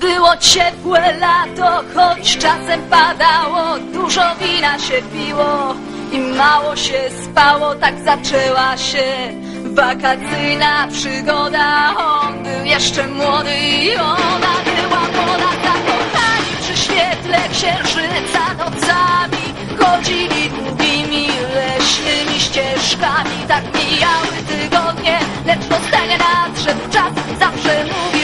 Było ciepłe lato, choć czasem padało, dużo wina się piło i mało się spało, tak zaczęła się wakacyjna przygoda. On był jeszcze młody i ona była młoda, zakochani przy świetle księżyca nocami. Chodzili długimi leśnymi ścieżkami, tak mijały tygodnie, lecz dostanie nadszedł czas, zawsze mówił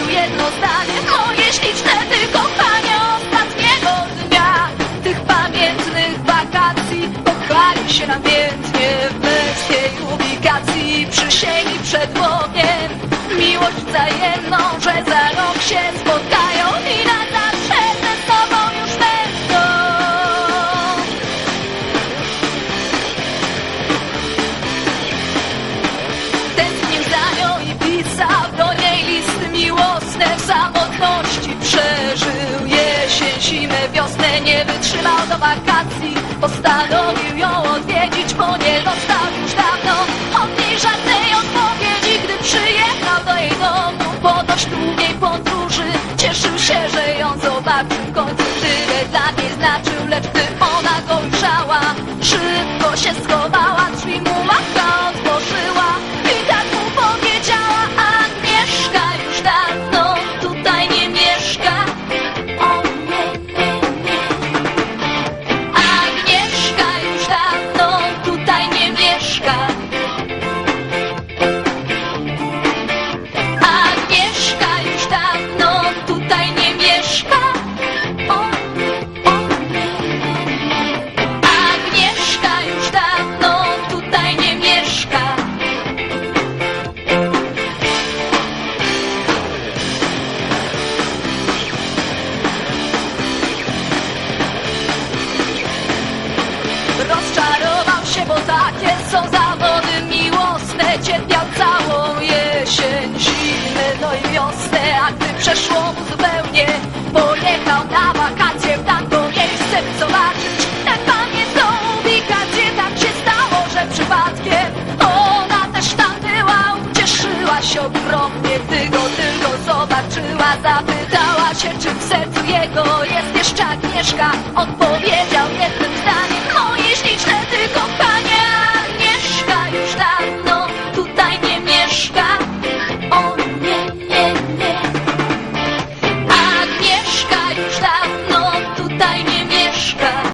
namiętnie w męskiej ubikacji. Przysięgli przed Bogiem, miłość wzajemną, że za rok się spotkają i na zawsze ze sobą już będą. Tęsknił za nią i pisał do niej listy miłosne W samotności przeżył jesień, zimę, wiosnę Nie wytrzymał do wakacji Postanowił zupełnie Pojechał na wakacje w tamto miejsce, by zobaczyć Tę pamiętną ubikację Tak się stało, że przypadkiem Ona też tam była. Ucieszyła się ogromnie, gdy go tylko zobaczyła. Zapytała się, czy w sercu jego jest jeszcze Agnieszka. Odpowiedział jednym zdaniem Moje śliczne tylko